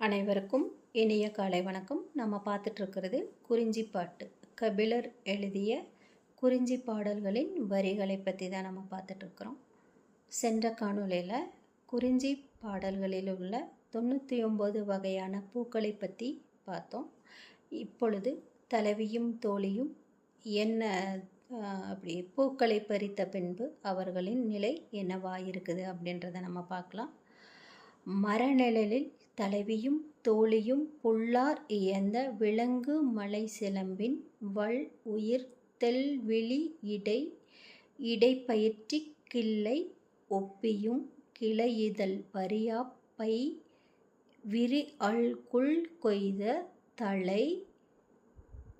அனைவருக்கும் இனிய காலை வணக்கம். நம்ம பார்த்துட்ருக்கிறது குறிஞ்சி பாட்டு. கபிலர் எழுதிய குறிஞ்சி பாடல்களின் வரிகளை பற்றி தான் நம்ம பார்த்துட்ருக்குறோம். சென்ற காணொலியில் குறிஞ்சி பாடல்களில் உள்ள தொண்ணூற்றி ஒம்பது வகையான பூக்களை பற்றி பார்த்தோம். இப்பொழுது தலைவியும் தோழியும் என்ன அப்படி பூக்களை பறித்த பின்பு அவர்களின் நிலை என்னவாயிருக்குது அப்படின்றத நம்ம பார்க்கலாம். மரநிழலில் தலைவியும் தோழியும் புல்லார் இயந்த விலங்கு மலை சிலம்பின் வள் உயிர் தெல்விழி இடை இடைப்பயிற்றி கிள்ளை ஒப்பியும் கிளையிதழ் பரியாப்பை பை விரி அல்குள் கொய்த தலை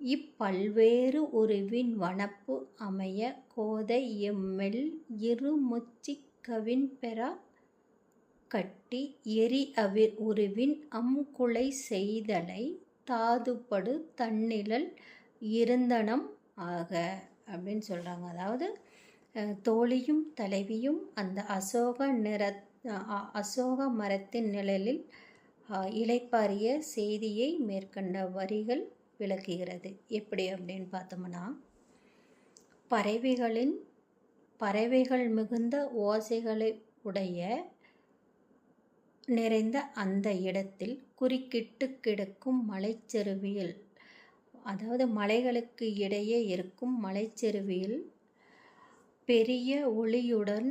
இப்பல்வேறு உருவின் வனப்பு அமைய கோதை எம்மெல் இருமுச்சிக் கவின்பெறா கட்டி எரி அவிர் உருவின் அம்குலை செய்தலை தாதுபடு தன்னிழல் இருந்தனம் ஆக அப்படின்னு சொல்கிறாங்க அதாவது தோழியும் தலைவியும் அந்த அசோக நிற அசோக மரத்தின் நிழலில் இலைப்பாரிய செய்தியை மேற்கண்ட வரிகள் விளக்குகிறது. எப்படி அப்படின்னு பார்த்தோம்னா பறவைகளின் பறவைகள் மிகுந்த ஓசைகளை உடைய நிறைந்த அந்த இடத்தில் குறுக்கிட்டு கிடக்கும் மலைச்செருவியில் அதாவது மலைகளுக்கு இடையே இருக்கும் மலைச்செருவியில் பெரிய ஒளியுடன்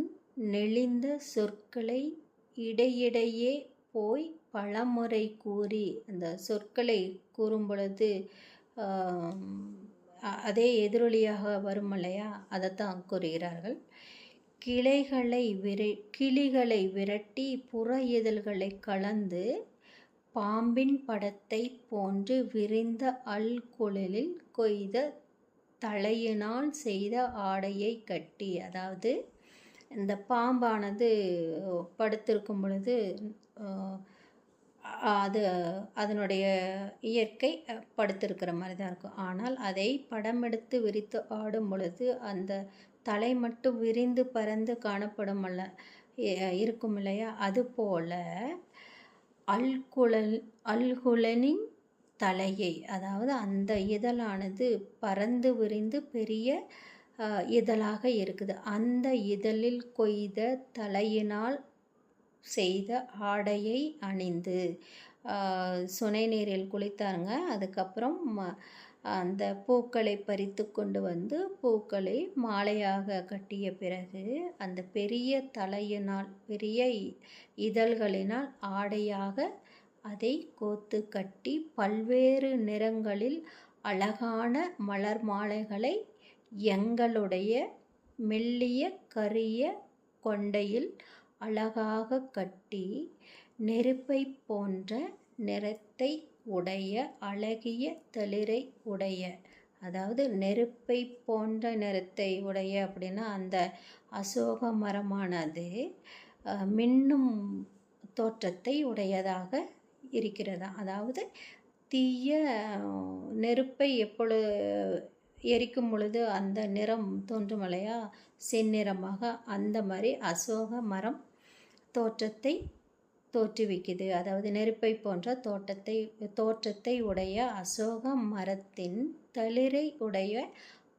நெளிந்த சொற்களை இடையிடையே போய் பலமுறை கூறி அந்த சொற்களை கூறும் பொழுது அதே எதிரொலியாக வரும் இல்லையா அதைத்தான் கூறுகிறார்கள். கிளைகளை விரை கிளிகளை விரட்டி புற இதழ்களை கலந்து பாம்பின் படத்தை போன்று விரிந்த அல்குழலில் கொய்த தலையினால் செய்த ஆடையை கட்டி அதாவது இந்த பாம்பானது படுத்திருக்கும் பொழுது அது அதனுடைய இயற்கை படுத்திருக்கிற மாதிரி தான் இருக்கும். ஆனால் அதை படம் எடுத்து விரித்து ஆடும் பொழுது அந்த தலை மட்டும் விரிந்து பறந்து காணப்படும் அல்ல இருக்கும் இல்லையா? அதுபோல் அல்குழல் அல்குலனின் தலையை அதாவது அந்த இதழானது பறந்து விரிந்து பெரிய இதழாக இருக்குது. அந்த இதழில் கொய்த தலையினால் செய்த ஆடையை அணிந்து சுனை நீரில் குளித்தாருங்க. அதுக்கப்புறம் அந்த பூக்களை பறித்து கொண்டு வந்து பூக்களை மாலையாக கட்டிய பிறகு அந்த பெரிய தலையினால் பெரிய இதழ்களினால் ஆடையாக அதை கோத்து கட்டி பல்வேறு நிறங்களில் அழகான மலர் மாலைகளை எங்களுடைய மெல்லிய கரிய கொண்டையில் அழகாக கட்டி நெருப்பை போன்ற நிறத்தை உடைய அழகிய தளிரை உடைய அதாவது நெருப்பை போன்ற நிறத்தை உடைய அப்படின்னா அந்த அசோக மரமானது மின்னும் தோற்றத்தை உடையதாக இருக்கிறதா. அதாவது தீய நெருப்பை எப்பொழுது எரிக்கும் பொழுது அந்த நிறம் தோன்றும் இல்லையா? செந்நிறமாக அந்த மாதிரி அசோக மரம் தோற்றத்தை தோற்றுவிக்குது. அதாவது நெருப்பை போன்ற தோட்டத்தை தோற்றத்தை உடைய அசோக மரத்தின் தளிரை உடைய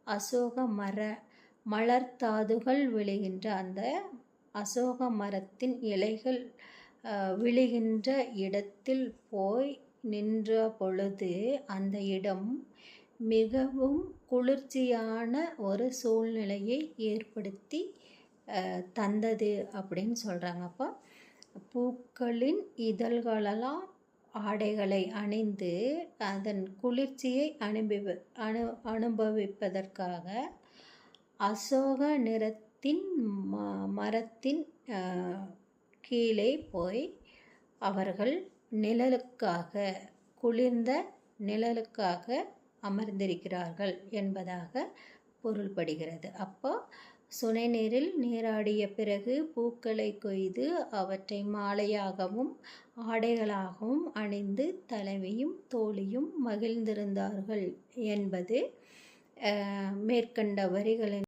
அசோக மர மலர்த்தாதுகள் விழுகின்ற அந்த அசோக மரத்தின் இலைகள் விழுகின்ற இடத்தில் போய் நின்ற பொழுது அந்த இடம் மிகவும் குளிர்ச்சியான ஒரு சூழ்நிலையை ஏற்படுத்தி தந்தது அப்படின்னு சொல்கிறாங்க அப்போ பூக்களின் இதழ்களெல்லாம் ஆடைகளை அணிந்து அதன் குளிர்ச்சியை அனுபவி அனு அனுபவிப்பதற்காக அசோக நிறத்தின் ம மரத்தின் கீழே போய் அவர்கள் நிழலுக்காக குளிர்ந்த நிழலுக்காக அமர்ந்திருக்கிறார்கள் என்பதாக பொருள்படுகிறது. அப்போ சுனைநீரில் நீராடிய பிறகு பூக்களை கொய்து அவற்றை மாலையாகவும் ஆடைகளாகவும் அணிந்து தலைவியும் தோழியும் மகிழ்ந்திருந்தார்கள் என்பது மேற்கண்ட வரிகளின்